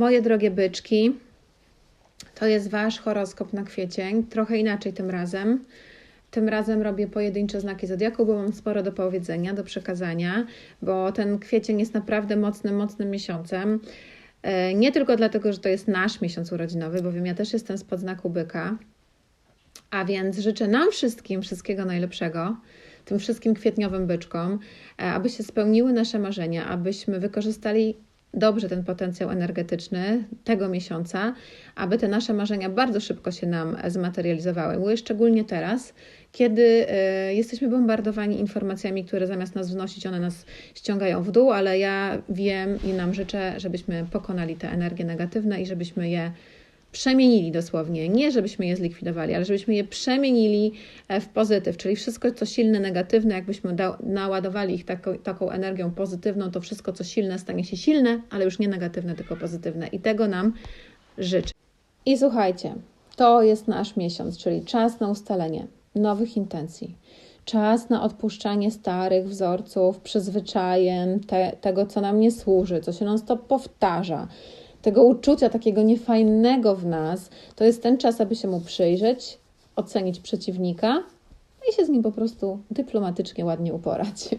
Moje drogie byczki, to jest Wasz horoskop na kwiecień. Trochę inaczej tym razem. Tym razem robię pojedyncze znaki zodiaku, bo mam sporo do powiedzenia, do przekazania, bo ten kwiecień jest naprawdę mocnym, mocnym miesiącem. E, nie tylko dlatego, że to jest nasz miesiąc urodzinowy, bowiem ja też jestem spod znaku byka. A więc życzę nam wszystkim wszystkiego najlepszego, tym wszystkim kwietniowym byczkom, e, aby się spełniły nasze marzenia, abyśmy wykorzystali dobrze ten potencjał energetyczny tego miesiąca, aby te nasze marzenia bardzo szybko się nam zmaterializowały. Szczególnie teraz, kiedy e, jesteśmy bombardowani informacjami, które zamiast nas wnosić, one nas ściągają w dół, ale ja wiem i nam życzę, żebyśmy pokonali te energie negatywne i żebyśmy je przemienili dosłownie. Nie, żebyśmy je zlikwidowali, ale żebyśmy je przemienili e, w pozytyw, czyli wszystko, co silne, negatywne, jakbyśmy da, naładowali ich taką, taką energią pozytywną, to wszystko, co silne, stanie się silne, ale już nie negatywne, tylko pozytywne. I tego nam życzę. I słuchajcie, to jest nasz miesiąc, czyli czas na ustalenie nowych intencji. Czas na odpuszczanie starych wzorców, przyzwyczajem, te, tego, co nam nie służy, co się non-stop powtarza tego uczucia takiego niefajnego w nas, to jest ten czas, aby się mu przyjrzeć, ocenić przeciwnika i się z nim po prostu dyplomatycznie ładnie uporać.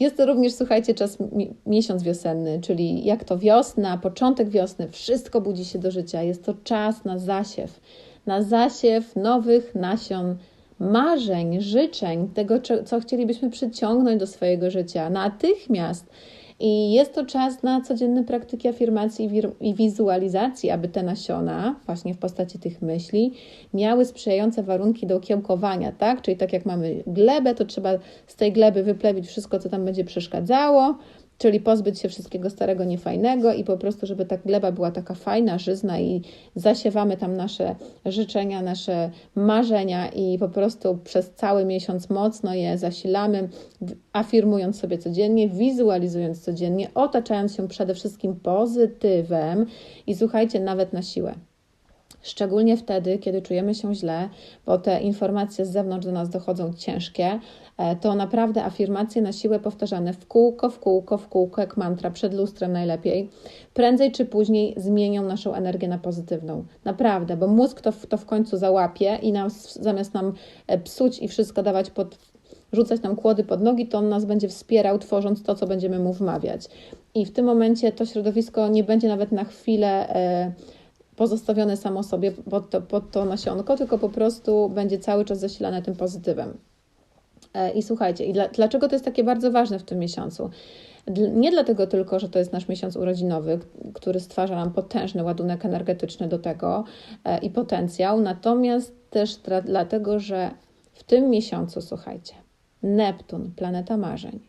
Jest to również, słuchajcie, czas mi miesiąc wiosenny, czyli jak to wiosna, początek wiosny, wszystko budzi się do życia. Jest to czas na zasiew, na zasiew nowych nasion, marzeń, życzeń, tego, co chcielibyśmy przyciągnąć do swojego życia natychmiast. I jest to czas na codzienne praktyki afirmacji i wizualizacji, aby te nasiona, właśnie w postaci tych myśli, miały sprzyjające warunki do okiełkowania, tak? Czyli tak jak mamy glebę, to trzeba z tej gleby wyplewić wszystko, co tam będzie przeszkadzało, Czyli pozbyć się wszystkiego starego, niefajnego i po prostu, żeby ta gleba była taka fajna, żyzna i zasiewamy tam nasze życzenia, nasze marzenia i po prostu przez cały miesiąc mocno je zasilamy, afirmując sobie codziennie, wizualizując codziennie, otaczając się przede wszystkim pozytywem i słuchajcie, nawet na siłę. Szczególnie wtedy, kiedy czujemy się źle, bo te informacje z zewnątrz do nas dochodzą ciężkie, e, to naprawdę afirmacje na siłę powtarzane w kółko, w kółko, w kółko, jak mantra, przed lustrem najlepiej, prędzej czy później zmienią naszą energię na pozytywną. Naprawdę, bo mózg to, to w końcu załapie i zamiast nam e, psuć i wszystko dawać pod rzucać nam kłody pod nogi, to on nas będzie wspierał, tworząc to, co będziemy mu wmawiać. I w tym momencie to środowisko nie będzie nawet na chwilę e, pozostawione samo sobie pod to, pod to nasionko, tylko po prostu będzie cały czas zasilane tym pozytywem. E, I słuchajcie, i dla, dlaczego to jest takie bardzo ważne w tym miesiącu? Nie dlatego tylko, że to jest nasz miesiąc urodzinowy, który stwarza nam potężny ładunek energetyczny do tego e, i potencjał, natomiast też dlatego, że w tym miesiącu, słuchajcie, Neptun, planeta marzeń,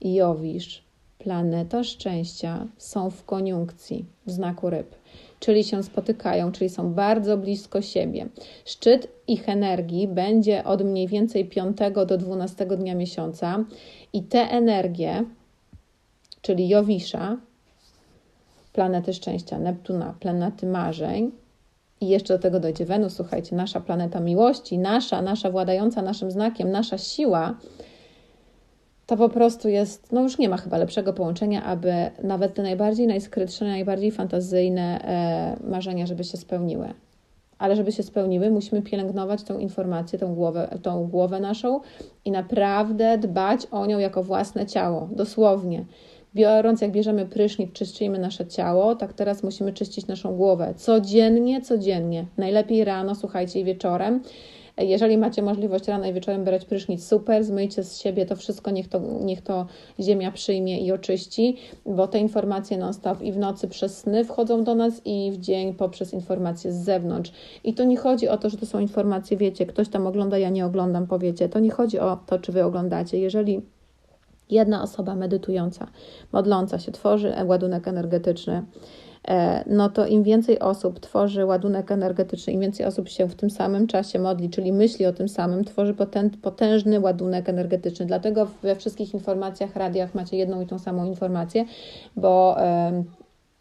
Jowisz, planeta szczęścia są w koniunkcji w znaku ryb czyli się spotykają, czyli są bardzo blisko siebie. Szczyt ich energii będzie od mniej więcej 5 do 12 dnia miesiąca i te energie, czyli Jowisza, planety szczęścia, Neptuna, planety marzeń, i jeszcze do tego dojdzie Wenus, słuchajcie, nasza planeta miłości, nasza, nasza władająca naszym znakiem, nasza siła, to po prostu jest, no już nie ma chyba lepszego połączenia, aby nawet te najbardziej najskrytsze, najbardziej fantazyjne e, marzenia, żeby się spełniły. Ale żeby się spełniły, musimy pielęgnować tą informację, tą głowę, tą głowę naszą i naprawdę dbać o nią jako własne ciało, dosłownie. Biorąc, jak bierzemy prysznic, czyścimy nasze ciało, tak teraz musimy czyścić naszą głowę. Codziennie, codziennie. Najlepiej rano, słuchajcie, i wieczorem jeżeli macie możliwość rano i wieczorem brać prysznic, super, zmyjcie z siebie to wszystko, niech to, niech to ziemia przyjmie i oczyści, bo te informacje non-stop i w nocy przez sny wchodzą do nas i w dzień poprzez informacje z zewnątrz. I to nie chodzi o to, że to są informacje, wiecie, ktoś tam ogląda, ja nie oglądam, powiecie. To nie chodzi o to, czy wy oglądacie. Jeżeli jedna osoba medytująca, modląca się tworzy ładunek energetyczny, E, no to im więcej osób tworzy ładunek energetyczny, im więcej osób się w tym samym czasie modli, czyli myśli o tym samym, tworzy potężny ładunek energetyczny. Dlatego we wszystkich informacjach, radiach macie jedną i tą samą informację, bo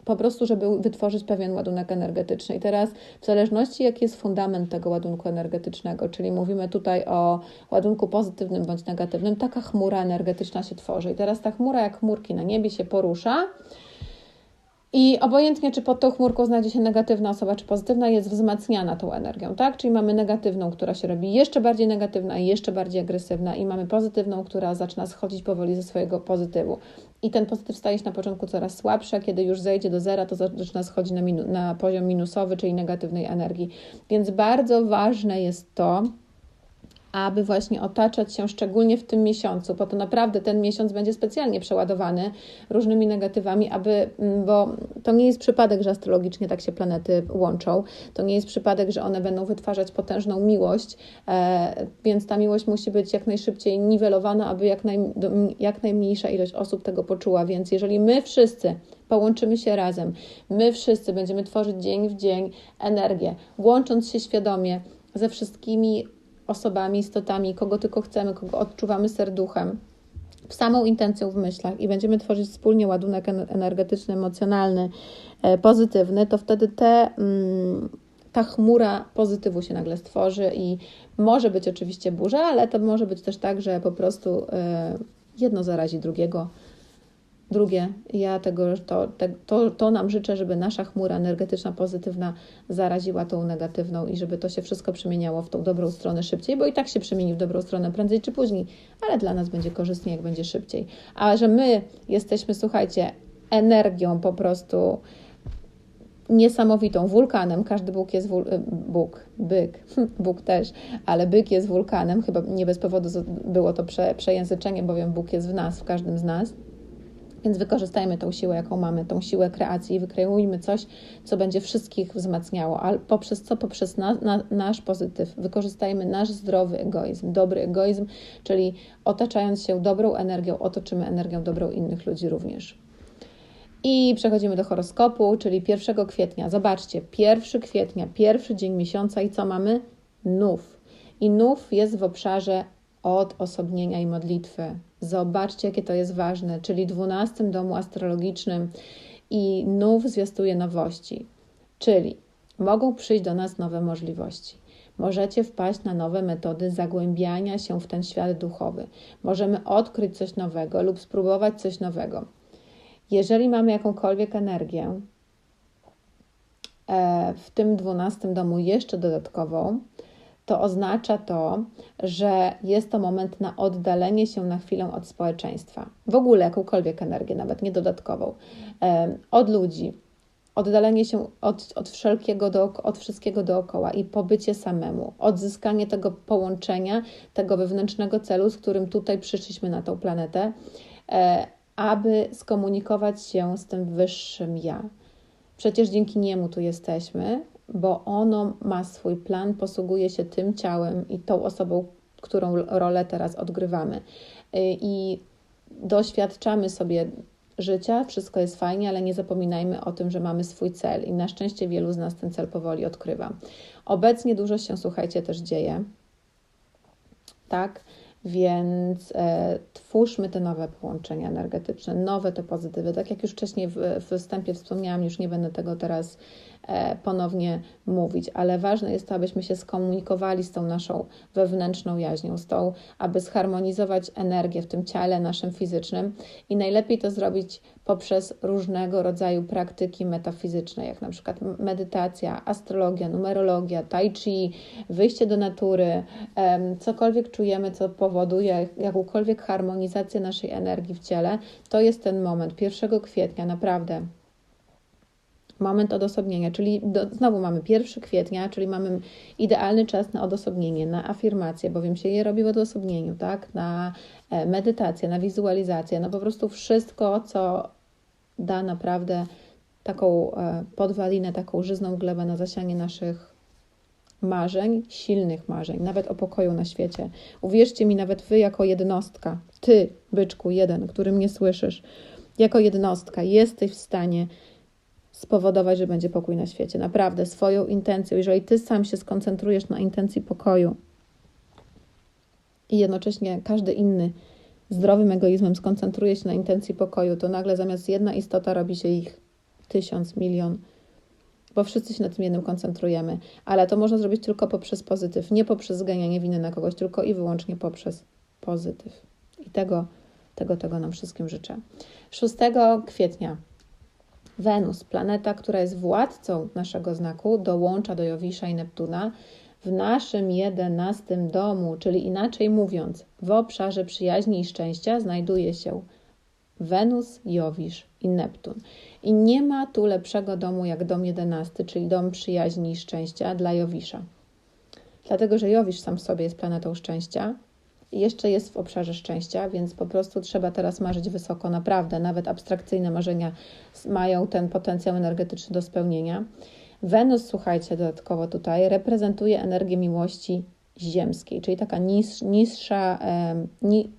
po prostu, żeby wytworzyć pewien ładunek energetyczny. I teraz, w zależności jaki jest fundament tego ładunku energetycznego, czyli mówimy tutaj o ładunku pozytywnym bądź negatywnym, taka chmura energetyczna się tworzy. I teraz ta chmura, jak chmurki na niebie się porusza, I obojętnie, czy pod tą chmurką znajdzie się negatywna osoba, czy pozytywna, jest wzmacniana tą energią, tak? Czyli mamy negatywną, która się robi jeszcze bardziej negatywna i jeszcze bardziej agresywna, i mamy pozytywną, która zaczyna schodzić powoli ze swojego pozytywu. I ten pozytyw staje się na początku coraz słabszy, a kiedy już zejdzie do zera, to zaczyna schodzić na, na poziom minusowy, czyli negatywnej energii. Więc bardzo ważne jest to, aby właśnie otaczać się szczególnie w tym miesiącu, bo to naprawdę ten miesiąc będzie specjalnie przeładowany różnymi negatywami, aby, mm, bo to nie jest przypadek, że astrologicznie tak się planety łączą, to nie jest przypadek, że one będą wytwarzać potężną miłość, e, więc ta miłość musi być jak najszybciej niwelowana, aby jak, naj, jak najmniejsza ilość osób tego poczuła, więc jeżeli my wszyscy połączymy się razem, my wszyscy będziemy tworzyć dzień w dzień energię, łącząc się świadomie ze wszystkimi osobami, istotami, kogo tylko chcemy, kogo odczuwamy serduchem, samą intencją w myślach i będziemy tworzyć wspólnie ładunek energetyczny, emocjonalny, e, pozytywny, to wtedy te, mm, ta chmura pozytywu się nagle stworzy i może być oczywiście burza, ale to może być też tak, że po prostu e, jedno zarazi drugiego Drugie, ja tego, to, to, to nam życzę, żeby nasza chmura energetyczna, pozytywna zaraziła tą negatywną i żeby to się wszystko przemieniało w tą dobrą stronę szybciej, bo i tak się przemieni w dobrą stronę prędzej czy później, ale dla nas będzie korzystnie, jak będzie szybciej. A że my jesteśmy, słuchajcie, energią po prostu niesamowitą, wulkanem. Każdy Bóg jest wul... E, Bóg, byk, Bóg też, ale byk jest wulkanem. Chyba nie bez powodu było to prze, przejęzyczenie, bowiem Bóg jest w nas, w każdym z nas. Więc wykorzystajmy tą siłę, jaką mamy, tą siłę kreacji i wykreujmy coś, co będzie wszystkich wzmacniało. Ale poprzez co? Poprzez na, na, nasz pozytyw. Wykorzystajmy nasz zdrowy egoizm, dobry egoizm, czyli otaczając się dobrą energią, otoczymy energią dobrą innych ludzi również. I przechodzimy do horoskopu, czyli 1 kwietnia. Zobaczcie, 1 kwietnia, pierwszy dzień miesiąca i co mamy? Nów. I nów jest w obszarze odosobnienia i modlitwy. Zobaczcie, jakie to jest ważne, czyli dwunastym domu astrologicznym i nów zwiastuje nowości, czyli mogą przyjść do nas nowe możliwości. Możecie wpaść na nowe metody zagłębiania się w ten świat duchowy. Możemy odkryć coś nowego lub spróbować coś nowego. Jeżeli mamy jakąkolwiek energię e, w tym dwunastym domu jeszcze dodatkową, to oznacza to, że jest to moment na oddalenie się na chwilę od społeczeństwa. W ogóle jakąkolwiek energię, nawet nie dodatkową, od ludzi, oddalenie się od, od wszelkiego, od wszystkiego dookoła i pobycie samemu, odzyskanie tego połączenia, tego wewnętrznego celu, z którym tutaj przyszliśmy na tą planetę, e, aby skomunikować się z tym wyższym ja. Przecież dzięki niemu tu jesteśmy, bo ono ma swój plan, posługuje się tym ciałem i tą osobą, którą rolę teraz odgrywamy. Y, I doświadczamy sobie życia, wszystko jest fajnie, ale nie zapominajmy o tym, że mamy swój cel i na szczęście wielu z nas ten cel powoli odkrywa. Obecnie dużo się, słuchajcie, też dzieje. Tak, więc e, twórzmy te nowe połączenia energetyczne, nowe te pozytywy. Tak jak już wcześniej w, w wstępie wspomniałam, już nie będę tego teraz ponownie mówić, ale ważne jest to, abyśmy się skomunikowali z tą naszą wewnętrzną jaźnią, z tą, aby zharmonizować energię w tym ciele naszym fizycznym i najlepiej to zrobić poprzez różnego rodzaju praktyki metafizyczne, jak na przykład medytacja, astrologia, numerologia, tai chi, wyjście do natury, cokolwiek czujemy, co powoduje jakąkolwiek harmonizację naszej energii w ciele, to jest ten moment. 1 kwietnia, naprawdę moment odosobnienia, czyli do, znowu mamy 1 kwietnia, czyli mamy idealny czas na odosobnienie, na afirmację, bowiem się je robi w odosobnieniu, tak? Na e, medytację, na wizualizację, no po prostu wszystko, co da naprawdę taką e, podwalinę, taką żyzną glebę na zasianie naszych marzeń, silnych marzeń, nawet o pokoju na świecie. Uwierzcie mi, nawet wy jako jednostka, ty, byczku jeden, który mnie słyszysz, jako jednostka jesteś w stanie spowodować, że będzie pokój na świecie. Naprawdę, swoją intencją, jeżeli ty sam się skoncentrujesz na intencji pokoju i jednocześnie każdy inny zdrowym egoizmem skoncentruje się na intencji pokoju, to nagle zamiast jedna istota robi się ich tysiąc, milion, bo wszyscy się na tym jednym koncentrujemy. Ale to można zrobić tylko poprzez pozytyw, nie poprzez zganianie winy na kogoś, tylko i wyłącznie poprzez pozytyw. I tego, tego, tego nam wszystkim życzę. 6 kwietnia Wenus, planeta, która jest władcą naszego znaku, dołącza do Jowisza i Neptuna w naszym jedenastym domu, czyli inaczej mówiąc, w obszarze przyjaźni i szczęścia znajduje się Wenus, Jowisz i Neptun. I nie ma tu lepszego domu jak dom jedenasty, czyli dom przyjaźni i szczęścia dla Jowisza. Dlatego, że Jowisz sam w sobie jest planetą szczęścia jeszcze jest w obszarze szczęścia, więc po prostu trzeba teraz marzyć wysoko, naprawdę. Nawet abstrakcyjne marzenia mają ten potencjał energetyczny do spełnienia. Wenus, słuchajcie, dodatkowo tutaj reprezentuje energię miłości ziemskiej, czyli taka niż, niższa, ni,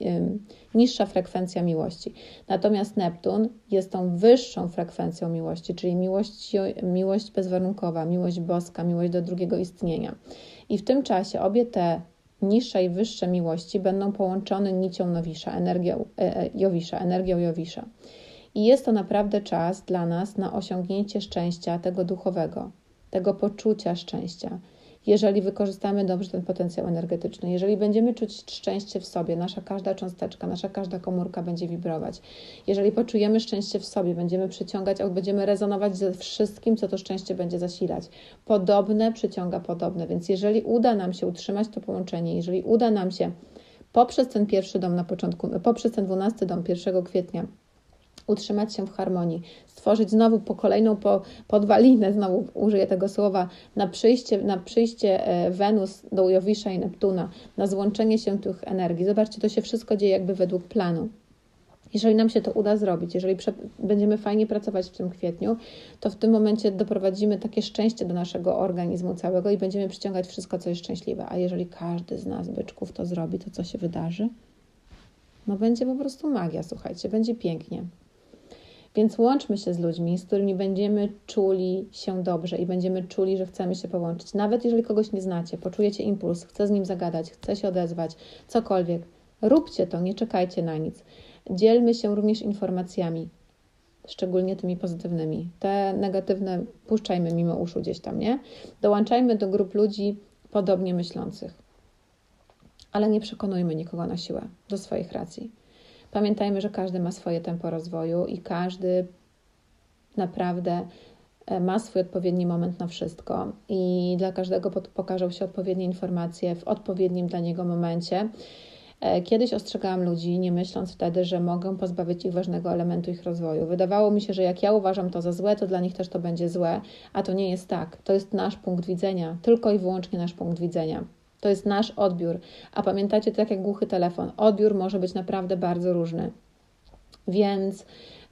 niższa frekwencja miłości. Natomiast Neptun jest tą wyższą frekwencją miłości, czyli miłość, miłość bezwarunkowa, miłość boska, miłość do drugiego istnienia. I w tym czasie obie te niższe i wyższe miłości będą połączone nicią Nowisza, energią e, e, Jowisza, energią Jowisza. I jest to naprawdę czas dla nas na osiągnięcie szczęścia tego duchowego, tego poczucia szczęścia, jeżeli wykorzystamy dobrze ten potencjał energetyczny, jeżeli będziemy czuć szczęście w sobie, nasza każda cząsteczka, nasza każda komórka będzie wibrować. Jeżeli poczujemy szczęście w sobie, będziemy przyciągać, będziemy rezonować ze wszystkim, co to szczęście będzie zasilać. Podobne przyciąga podobne, więc jeżeli uda nam się utrzymać to połączenie, jeżeli uda nam się poprzez ten pierwszy dom na początku, poprzez ten dwunasty dom 1 kwietnia utrzymać się w harmonii, stworzyć znowu po kolejną po, podwalinę, znowu użyję tego słowa, na przyjście, na przyjście e, Wenus do Jowisza i Neptuna, na złączenie się tych energii. Zobaczcie, to się wszystko dzieje jakby według planu. Jeżeli nam się to uda zrobić, jeżeli będziemy fajnie pracować w tym kwietniu, to w tym momencie doprowadzimy takie szczęście do naszego organizmu całego i będziemy przyciągać wszystko, co jest szczęśliwe. A jeżeli każdy z nas, byczków, to zrobi, to co się wydarzy? No będzie po prostu magia, słuchajcie, będzie pięknie. Więc łączmy się z ludźmi, z którymi będziemy czuli się dobrze i będziemy czuli, że chcemy się połączyć. Nawet jeżeli kogoś nie znacie, poczujecie impuls, chce z nim zagadać, chce się odezwać, cokolwiek, róbcie to, nie czekajcie na nic. Dzielmy się również informacjami, szczególnie tymi pozytywnymi. Te negatywne puszczajmy mimo uszu gdzieś tam, nie? Dołączajmy do grup ludzi podobnie myślących. Ale nie przekonujmy nikogo na siłę do swoich racji. Pamiętajmy, że każdy ma swoje tempo rozwoju i każdy naprawdę e, ma swój odpowiedni moment na wszystko i dla każdego pokażą się odpowiednie informacje w odpowiednim dla niego momencie. E, kiedyś ostrzegałam ludzi, nie myśląc wtedy, że mogę pozbawić ich ważnego elementu ich rozwoju. Wydawało mi się, że jak ja uważam to za złe, to dla nich też to będzie złe, a to nie jest tak. To jest nasz punkt widzenia, tylko i wyłącznie nasz punkt widzenia. To jest nasz odbiór. A pamiętacie, tak jak głuchy telefon, odbiór może być naprawdę bardzo różny. Więc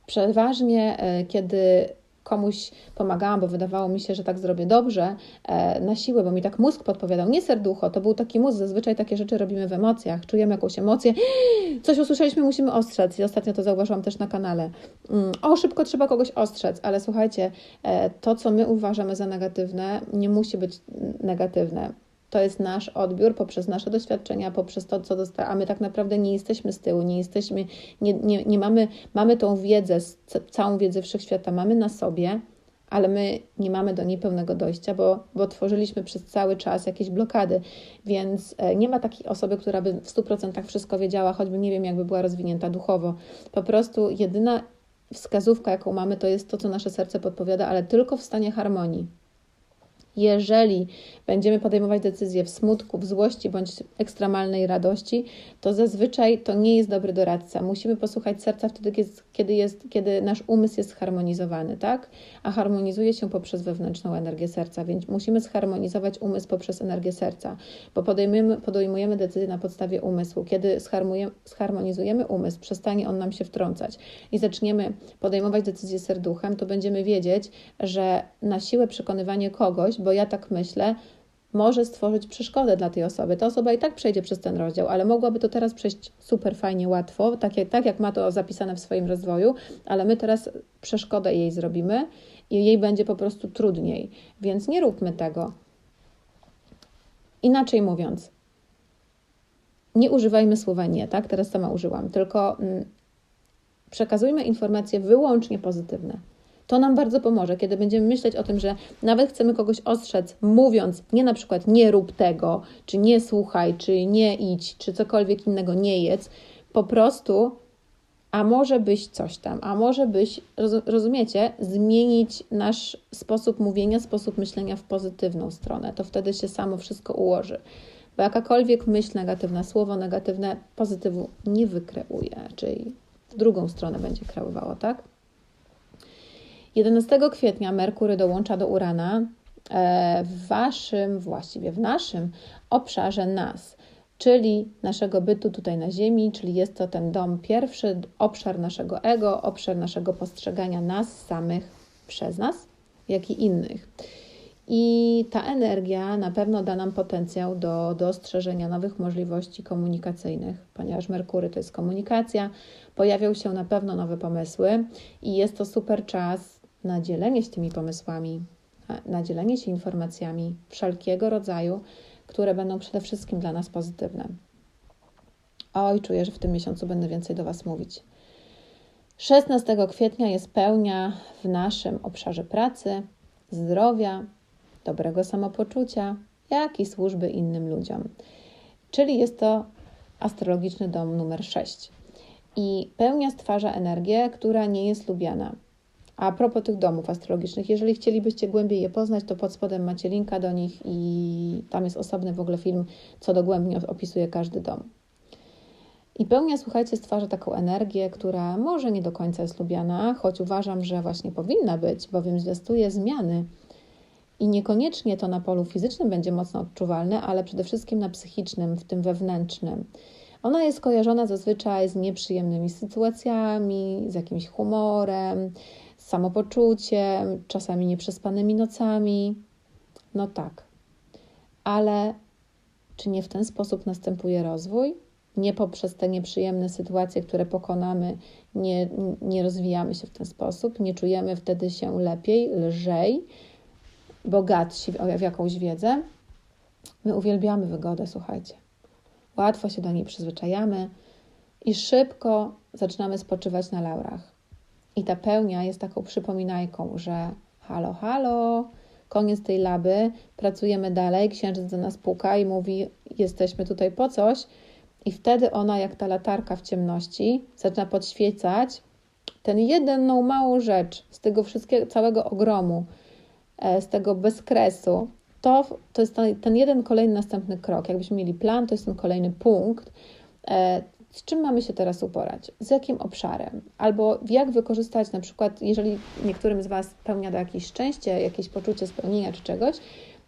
przeważnie, e, kiedy komuś pomagałam, bo wydawało mi się, że tak zrobię dobrze, e, na siłę, bo mi tak mózg podpowiadał, nie serducho, to był taki mózg, zazwyczaj takie rzeczy robimy w emocjach, czujemy jakąś emocję, coś usłyszeliśmy, musimy ostrzec i ostatnio to zauważyłam też na kanale. Mm, o, szybko trzeba kogoś ostrzec, ale słuchajcie, e, to, co my uważamy za negatywne, nie musi być negatywne to jest nasz odbiór poprzez nasze doświadczenia, poprzez to, co dostajemy, a my tak naprawdę nie jesteśmy z tyłu, nie jesteśmy, nie, nie, nie mamy, mamy tą wiedzę, całą wiedzę wszechświata mamy na sobie, ale my nie mamy do niej pełnego dojścia, bo, bo tworzyliśmy przez cały czas jakieś blokady, więc e, nie ma takiej osoby, która by w 100% wszystko wiedziała, choćby nie wiem, jakby była rozwinięta duchowo. Po prostu jedyna wskazówka, jaką mamy, to jest to, co nasze serce podpowiada, ale tylko w stanie harmonii. Jeżeli będziemy podejmować decyzje w smutku, w złości bądź ekstremalnej radości, to zazwyczaj to nie jest dobry doradca. Musimy posłuchać serca wtedy, kiedy, jest, kiedy nasz umysł jest zharmonizowany, tak? A harmonizuje się poprzez wewnętrzną energię serca, więc musimy zharmonizować umysł poprzez energię serca, bo podejmujemy, podejmujemy decyzje na podstawie umysłu. Kiedy zharmonizujemy umysł, przestanie on nam się wtrącać i zaczniemy podejmować decyzje serduchem, to będziemy wiedzieć, że na siłę przekonywanie kogoś, bo ja tak myślę, może stworzyć przeszkodę dla tej osoby. Ta osoba i tak przejdzie przez ten rozdział, ale mogłaby to teraz przejść super fajnie, łatwo, tak jak, tak jak ma to zapisane w swoim rozwoju, ale my teraz przeszkodę jej zrobimy i jej będzie po prostu trudniej. Więc nie róbmy tego. Inaczej mówiąc, nie używajmy słowa nie, tak? Teraz sama użyłam, tylko mm, przekazujmy informacje wyłącznie pozytywne. To nam bardzo pomoże, kiedy będziemy myśleć o tym, że nawet chcemy kogoś ostrzec, mówiąc nie na przykład nie rób tego, czy nie słuchaj, czy nie idź, czy cokolwiek innego nie jedz, po prostu a może byś coś tam, a może byś, rozumiecie, zmienić nasz sposób mówienia, sposób myślenia w pozytywną stronę. To wtedy się samo wszystko ułoży. Bo jakakolwiek myśl negatywna, słowo negatywne pozytywu nie wykreuje, czyli w drugą stronę będzie kreowało, tak? 11 kwietnia Merkury dołącza do Urana e, w waszym, właściwie w naszym obszarze nas, czyli naszego bytu tutaj na Ziemi, czyli jest to ten dom pierwszy, obszar naszego ego, obszar naszego postrzegania nas samych przez nas, jak i innych. I ta energia na pewno da nam potencjał do dostrzeżenia nowych możliwości komunikacyjnych, ponieważ Merkury to jest komunikacja, pojawią się na pewno nowe pomysły i jest to super czas na dzielenie się tymi pomysłami, na dzielenie się informacjami wszelkiego rodzaju, które będą przede wszystkim dla nas pozytywne. Oj, czuję, że w tym miesiącu będę więcej do Was mówić. 16 kwietnia jest pełnia w naszym obszarze pracy, zdrowia, dobrego samopoczucia, jak i służby innym ludziom. Czyli jest to astrologiczny dom numer 6. I pełnia stwarza energię, która nie jest lubiana. A propos tych domów astrologicznych, jeżeli chcielibyście głębiej je poznać, to pod spodem macie linka do nich i tam jest osobny w ogóle film, co dogłębnie opisuje każdy dom. I pełnia, słuchajcie, stwarza taką energię, która może nie do końca jest lubiana, choć uważam, że właśnie powinna być, bowiem zwiastuje zmiany. I niekoniecznie to na polu fizycznym będzie mocno odczuwalne, ale przede wszystkim na psychicznym, w tym wewnętrznym. Ona jest kojarzona zazwyczaj z nieprzyjemnymi sytuacjami, z jakimś humorem, samopoczuciem, czasami nieprzespanymi nocami. No tak. Ale czy nie w ten sposób następuje rozwój? Nie poprzez te nieprzyjemne sytuacje, które pokonamy, nie, nie rozwijamy się w ten sposób, nie czujemy wtedy się lepiej, lżej, bogatsi w jakąś wiedzę. My uwielbiamy wygodę, słuchajcie. Łatwo się do niej przyzwyczajamy i szybko zaczynamy spoczywać na laurach. I ta pełnia jest taką przypominajką, że halo, halo, koniec tej laby, pracujemy dalej, księżyc do nas puka i mówi, jesteśmy tutaj po coś. I wtedy ona, jak ta latarka w ciemności, zaczyna podświecać ten jedną małą rzecz z tego wszystkiego, całego ogromu, e, z tego bezkresu. To, to jest ten, ten jeden kolejny następny krok. Jakbyśmy mieli plan, to jest ten kolejny punkt. Z czym mamy się teraz uporać, z jakim obszarem, albo jak wykorzystać na przykład, jeżeli niektórym z Was pełnia do jakieś szczęście, jakieś poczucie spełnienia czy czegoś,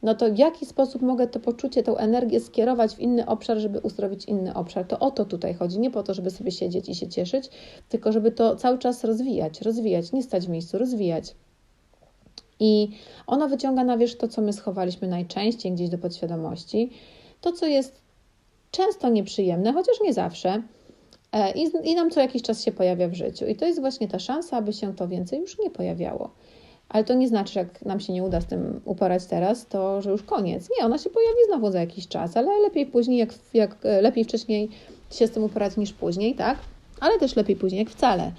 no to w jaki sposób mogę to poczucie, tą energię skierować w inny obszar, żeby uzdrowić inny obszar. To o to tutaj chodzi. Nie po to, żeby sobie siedzieć i się cieszyć, tylko żeby to cały czas rozwijać, rozwijać, nie stać w miejscu, rozwijać. I ona wyciąga na wierzch to, co my schowaliśmy najczęściej gdzieś do podświadomości, to, co jest często nieprzyjemne, chociaż nie zawsze, I, I nam co jakiś czas się pojawia w życiu. I to jest właśnie ta szansa, aby się to więcej już nie pojawiało. Ale to nie znaczy, że jak nam się nie uda z tym uporać teraz, to że już koniec. Nie, ona się pojawi znowu za jakiś czas, ale lepiej później, jak, jak e, lepiej wcześniej się z tym uporać niż później, tak? Ale też lepiej później, jak wcale.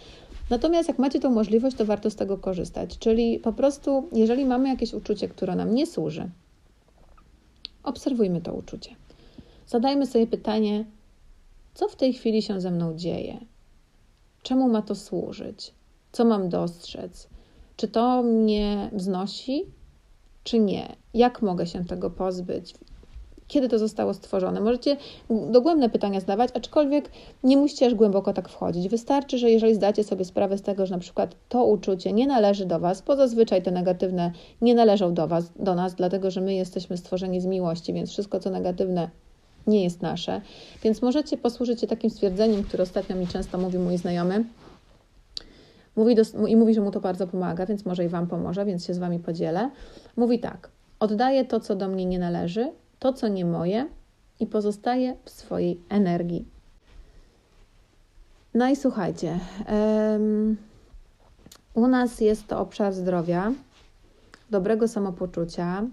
Natomiast jak macie tą możliwość, to warto z tego korzystać. Czyli po prostu, jeżeli mamy jakieś uczucie, które nam nie służy, obserwujmy to uczucie. Zadajmy sobie pytanie, co w tej chwili się ze mną dzieje? Czemu ma to służyć? Co mam dostrzec? Czy to mnie wznosi, czy nie? Jak mogę się tego pozbyć? Kiedy to zostało stworzone? Możecie dogłębne pytania zadawać, aczkolwiek nie musicie aż głęboko tak wchodzić. Wystarczy, że jeżeli zdacie sobie sprawę z tego, że na przykład to uczucie nie należy do Was, bo zazwyczaj te negatywne nie należą do Was, do nas, dlatego że my jesteśmy stworzeni z miłości, więc wszystko co negatywne nie jest nasze. Więc możecie posłużyć się takim stwierdzeniem, które ostatnio mi często mówi mój znajomy. Mówi do, I mówi, że mu to bardzo pomaga, więc może i Wam pomoże, więc się z Wami podzielę. Mówi tak: Oddaję to, co do mnie nie należy, to, co nie moje, i pozostaję w swojej energii. No i słuchajcie, um, u nas jest to obszar zdrowia, dobrego samopoczucia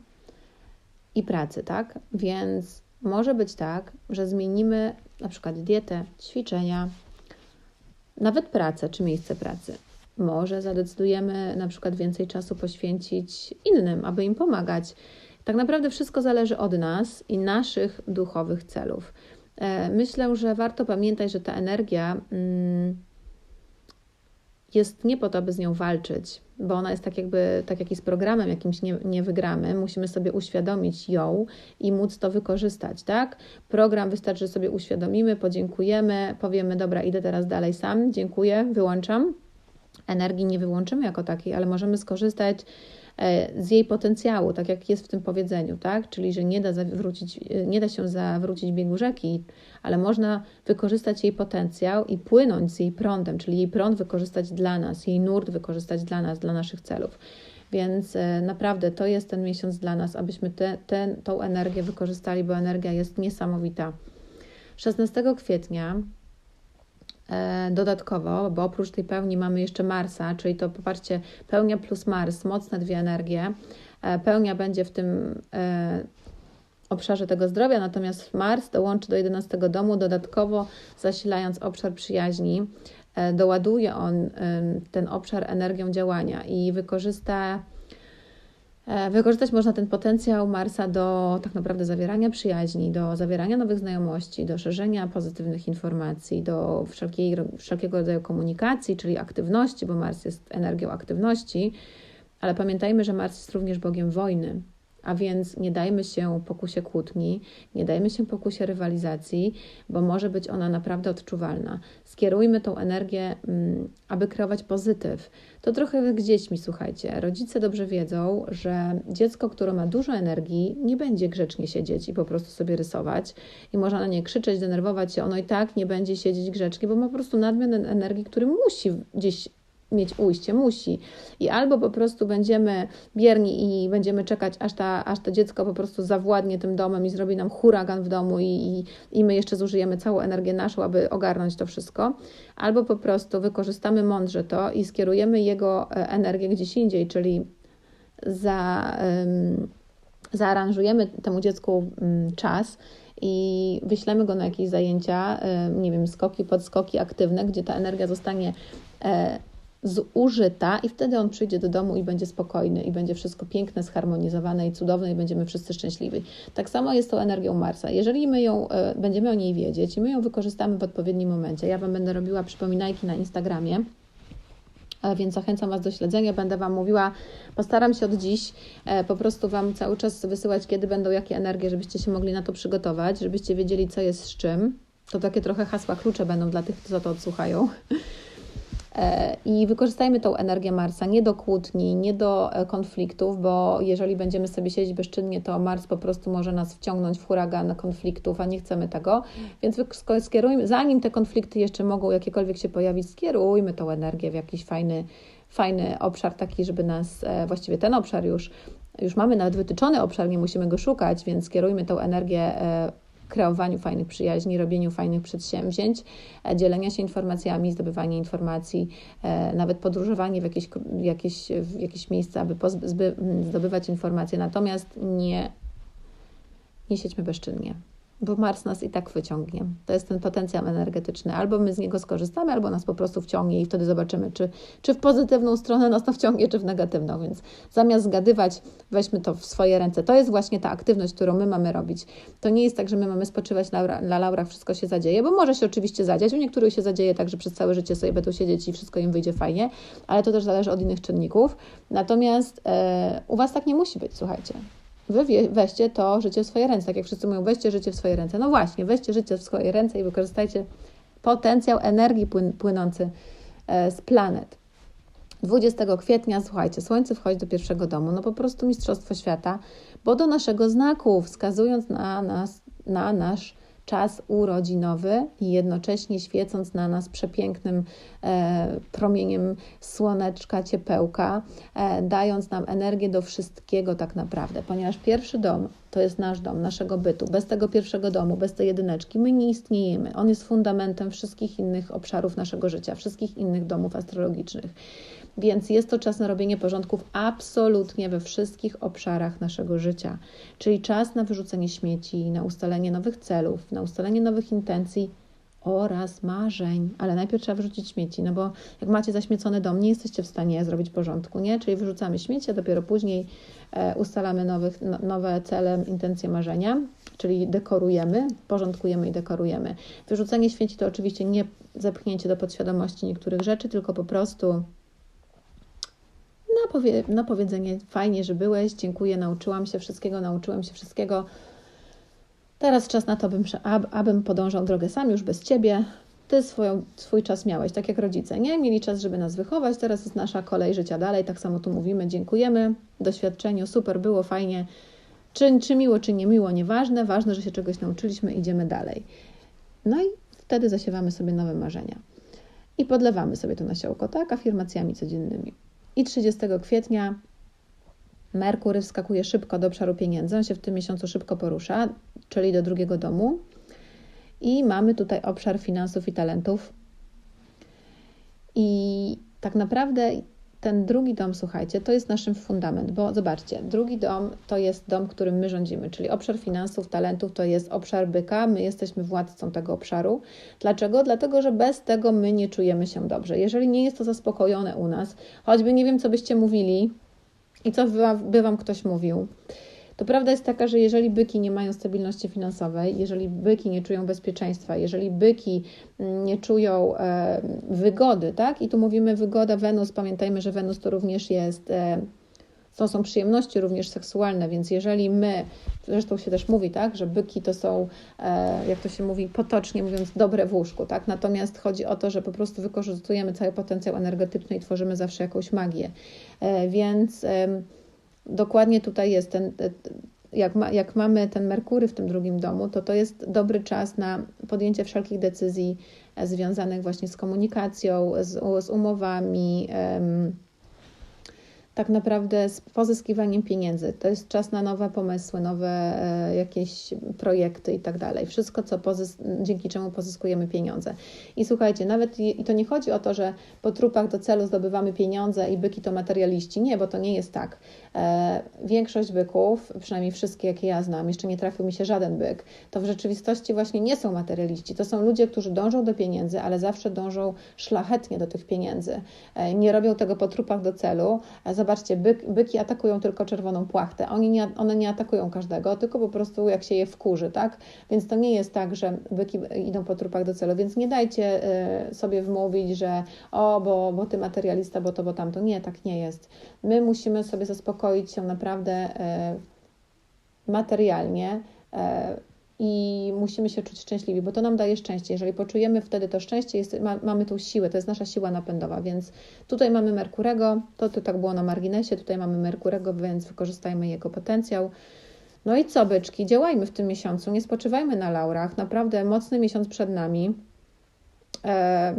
i pracy, tak? Więc może być tak, że zmienimy na przykład dietę, ćwiczenia, nawet pracę czy miejsce pracy. Może zadecydujemy na przykład więcej czasu poświęcić innym, aby im pomagać. Tak naprawdę wszystko zależy od nas i naszych duchowych celów. E, myślę, że warto pamiętać, że ta energia mm, jest nie po to, aby z nią walczyć, bo ona jest tak jakby, tak jak i z programem jakimś nie, nie wygramy, musimy sobie uświadomić ją i móc to wykorzystać, tak? Program wystarczy, że sobie uświadomimy, podziękujemy, powiemy, dobra, idę teraz dalej sam, dziękuję, wyłączam. Energii nie wyłączymy jako takiej, ale możemy skorzystać z jej potencjału, tak jak jest w tym powiedzeniu, tak? Czyli, że nie da, zawrócić, e, nie da się zawrócić biegu rzeki, ale można wykorzystać jej potencjał i płynąć z jej prądem, czyli jej prąd wykorzystać dla nas, jej nurt wykorzystać dla nas, dla naszych celów. Więc e, naprawdę to jest ten miesiąc dla nas, abyśmy tę te, te, energię wykorzystali, bo energia jest niesamowita. 16 kwietnia E, dodatkowo, bo oprócz tej pełni mamy jeszcze Marsa, czyli to popatrzcie, pełnia plus Mars, mocne dwie energie. E, pełnia będzie w tym e, obszarze tego zdrowia, natomiast Mars dołączy do 11 domu, dodatkowo zasilając obszar przyjaźni. Doładuje on ten obszar energią działania i wykorzysta E, wykorzystać można ten potencjał Marsa do tak naprawdę zawierania przyjaźni, do zawierania nowych znajomości, do szerzenia pozytywnych informacji, do wszelkiej, wszelkiego rodzaju komunikacji, czyli aktywności, bo Mars jest energią aktywności, ale pamiętajmy, że Mars jest również Bogiem wojny. A więc nie dajmy się pokusie kłótni, nie dajmy się pokusie rywalizacji, bo może być ona naprawdę odczuwalna. Skierujmy tą energię, mm, aby kreować pozytyw. To trochę jak z dziećmi, słuchajcie. Rodzice dobrze wiedzą, że dziecko, które ma dużo energii, nie będzie grzecznie siedzieć i po prostu sobie rysować i można na nie krzyczeć, denerwować się. Ono i tak nie będzie siedzieć grzecznie, bo ma po prostu nadmiar energii, który musi gdzieś mieć ujście, musi. I albo po prostu będziemy bierni i będziemy czekać, aż, ta, aż to dziecko po prostu zawładnie tym domem i zrobi nam huragan w domu i, i, i my jeszcze zużyjemy całą energię naszą, aby ogarnąć to wszystko, albo po prostu wykorzystamy mądrze to i skierujemy jego e, energię gdzieś indziej, czyli za, um, zaaranżujemy temu dziecku um, czas, i wyślemy go na jakieś zajęcia, nie wiem, skoki, podskoki aktywne, gdzie ta energia zostanie e, zużyta i wtedy on przyjdzie do domu i będzie spokojny i będzie wszystko piękne, zharmonizowane i cudowne i będziemy wszyscy szczęśliwi. Tak samo jest tą energią Marsa. Jeżeli my ją, e, będziemy o niej wiedzieć i my ją wykorzystamy w odpowiednim momencie, ja Wam będę robiła przypominajki na Instagramie, więc zachęcam Was do śledzenia. Będę Wam mówiła, postaram się od dziś e, po prostu Wam cały czas wysyłać, kiedy będą jakie energie, żebyście się mogli na to przygotować, żebyście wiedzieli, co jest z czym. To takie trochę hasła klucze będą dla tych, co to odsłuchają. E, I wykorzystajmy tą energię Marsa nie do kłótni, nie do e, konfliktów, bo jeżeli będziemy sobie siedzieć bezczynnie, to Mars po prostu może nas wciągnąć w huragan konfliktów, a nie chcemy tego. Więc skierujmy, zanim te konflikty jeszcze mogą jakiekolwiek się pojawić, skierujmy tą energię w jakiś fajny, fajny obszar, taki, żeby nas, e, właściwie ten obszar już, już mamy nawet wytyczony obszar, nie musimy go szukać, więc skierujmy tą energię kreowaniu fajnych przyjaźni, robieniu fajnych przedsięwzięć, e, dzielenia się informacjami, zdobywanie informacji, e, nawet podróżowanie w jakieś, jakieś, w jakieś miejsca, aby zdobywać informacje. Natomiast nie, nie siedźmy bezczynnie bo Mars nas i tak wyciągnie. To jest ten potencjał energetyczny. Albo my z niego skorzystamy, albo nas po prostu wciągnie i wtedy zobaczymy, czy, czy w pozytywną stronę nas to wciągnie, czy w negatywną. Więc zamiast zgadywać, weźmy to w swoje ręce. To jest właśnie ta aktywność, którą my mamy robić. To nie jest tak, że my mamy spoczywać na, na laurach, wszystko się zadzieje, bo może się oczywiście zadziać. U niektórych się zadzieje tak, że przez całe życie sobie będą siedzieć i wszystko im wyjdzie fajnie, ale to też zależy od innych czynników. Natomiast e, u Was tak nie musi być, słuchajcie. Wy weźcie to życie w swoje ręce. Tak jak wszyscy mówią, weźcie życie w swoje ręce. No właśnie, weźcie życie w swoje ręce i wykorzystajcie potencjał energii płyn płynący e, z planet. 20 kwietnia, słuchajcie, Słońce wchodzi do pierwszego domu, no po prostu Mistrzostwo Świata, bo do naszego znaku, wskazując na nas, na nasz czas urodzinowy i jednocześnie świecąc na nas przepięknym e, promieniem słoneczka, ciepełka, e, dając nam energię do wszystkiego tak naprawdę, ponieważ pierwszy dom to jest nasz dom, naszego bytu. Bez tego pierwszego domu, bez tej jedyneczki my nie istniejemy. On jest fundamentem wszystkich innych obszarów naszego życia, wszystkich innych domów astrologicznych. Więc jest to czas na robienie porządków absolutnie we wszystkich obszarach naszego życia. Czyli czas na wyrzucenie śmieci, na ustalenie nowych celów, na ustalenie nowych intencji oraz marzeń. Ale najpierw trzeba wyrzucić śmieci, no bo jak macie zaśmiecony dom, nie jesteście w stanie zrobić porządku, nie? Czyli wyrzucamy śmieci, a dopiero później e, ustalamy nowych, no, nowe cele, intencje, marzenia, czyli dekorujemy, porządkujemy i dekorujemy. Wyrzucenie śmieci to oczywiście nie zepchnięcie do podświadomości niektórych rzeczy, tylko po prostu na, powie, na powiedzenie fajnie, że byłeś, dziękuję, nauczyłam się wszystkiego, nauczyłem się wszystkiego, Teraz czas na to, bym, abym podążał drogę sam już bez ciebie. Ty swój czas miałeś, tak jak rodzice, nie? Mieli czas, żeby nas wychować, teraz jest nasza kolej życia dalej, tak samo tu mówimy, dziękujemy, doświadczeniu, super, było fajnie, czy, czy miło, czy nie miło, nieważne, ważne, że się czegoś nauczyliśmy, idziemy dalej. No i wtedy zasiewamy sobie nowe marzenia. I podlewamy sobie to nasiołko, tak, afirmacjami codziennymi. I 30 kwietnia Merkury wskakuje szybko do obszaru pieniędzy, on się w tym miesiącu szybko porusza, czyli do drugiego domu. I mamy tutaj obszar finansów i talentów. I tak naprawdę ten drugi dom, słuchajcie, to jest naszym fundament, bo zobaczcie, drugi dom to jest dom, którym my rządzimy, czyli obszar finansów, talentów to jest obszar byka, my jesteśmy władcą tego obszaru. Dlaczego? Dlatego, że bez tego my nie czujemy się dobrze. Jeżeli nie jest to zaspokojone u nas, choćby nie wiem, co byście mówili, i co by Wam ktoś mówił? To prawda jest taka, że jeżeli byki nie mają stabilności finansowej, jeżeli byki nie czują bezpieczeństwa, jeżeli byki mm, nie czują e, wygody, tak? I tu mówimy wygoda Wenus, pamiętajmy, że Wenus to również jest. E, to są przyjemności również seksualne, więc jeżeli my, zresztą się też mówi, tak, że byki to są, e, jak to się mówi, potocznie mówiąc, dobre w łóżku, tak? Natomiast chodzi o to, że po prostu wykorzystujemy cały potencjał energetyczny i tworzymy zawsze jakąś magię. E, więc dokładnie tutaj jest ten, jak, ma, jak mamy ten Merkury w tym drugim domu, to to jest dobry czas na podjęcie wszelkich decyzji e, związanych właśnie z komunikacją, z, z umowami, tak naprawdę z pozyskiwaniem pieniędzy. To jest czas na nowe pomysły, nowe e, jakieś projekty i tak dalej. Wszystko, co dzięki czemu pozyskujemy pieniądze. I słuchajcie, nawet i to nie chodzi o to, że po trupach do celu zdobywamy pieniądze i byki to materialiści. Nie, bo to nie jest tak. E, większość byków, przynajmniej wszystkie, jakie ja znam, jeszcze nie trafił mi się żaden byk, to w rzeczywistości właśnie nie są materialiści. To są ludzie, którzy dążą do pieniędzy, ale zawsze dążą szlachetnie do tych pieniędzy. E, nie robią tego po trupach do celu, Zobaczcie, byk, byki atakują tylko czerwoną płachtę. Oni nie, one nie atakują każdego, tylko po prostu jak się je wkurzy, tak? Więc to nie jest tak, że byki idą po trupach do celu. Więc nie dajcie y, sobie wmówić, że o, bo, bo ty materialista, bo to, bo tamto. Nie, tak nie jest. My musimy sobie zaspokoić się naprawdę y, materialnie. I musimy się czuć szczęśliwi, bo to nam daje szczęście. Jeżeli poczujemy wtedy to szczęście, jest, ma, mamy tą siłę, to jest nasza siła napędowa, więc tutaj mamy Merkurego, to, to tak było na marginesie, tutaj mamy Merkurego, więc wykorzystajmy jego potencjał. No i co, byczki, działajmy w tym miesiącu, nie spoczywajmy na laurach, naprawdę mocny miesiąc przed nami. E,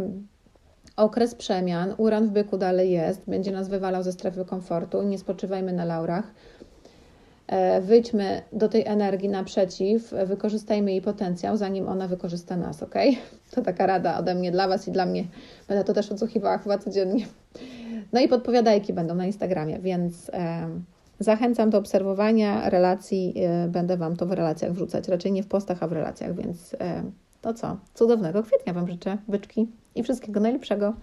okres przemian, uran w byku dalej jest, będzie nas wywalał ze strefy komfortu, nie spoczywajmy na laurach. E, wyjdźmy do tej energii naprzeciw, wykorzystajmy jej potencjał, zanim ona wykorzysta nas, ok? To taka rada ode mnie dla Was i dla mnie. Będę to też odsłuchiwała chyba codziennie. No i podpowiadajki będą na Instagramie, więc e, zachęcam do obserwowania relacji. E, będę Wam to w relacjach wrzucać, raczej nie w postach, a w relacjach, więc to co? Cudownego kwietnia Wam życzę, byczki i wszystkiego najlepszego.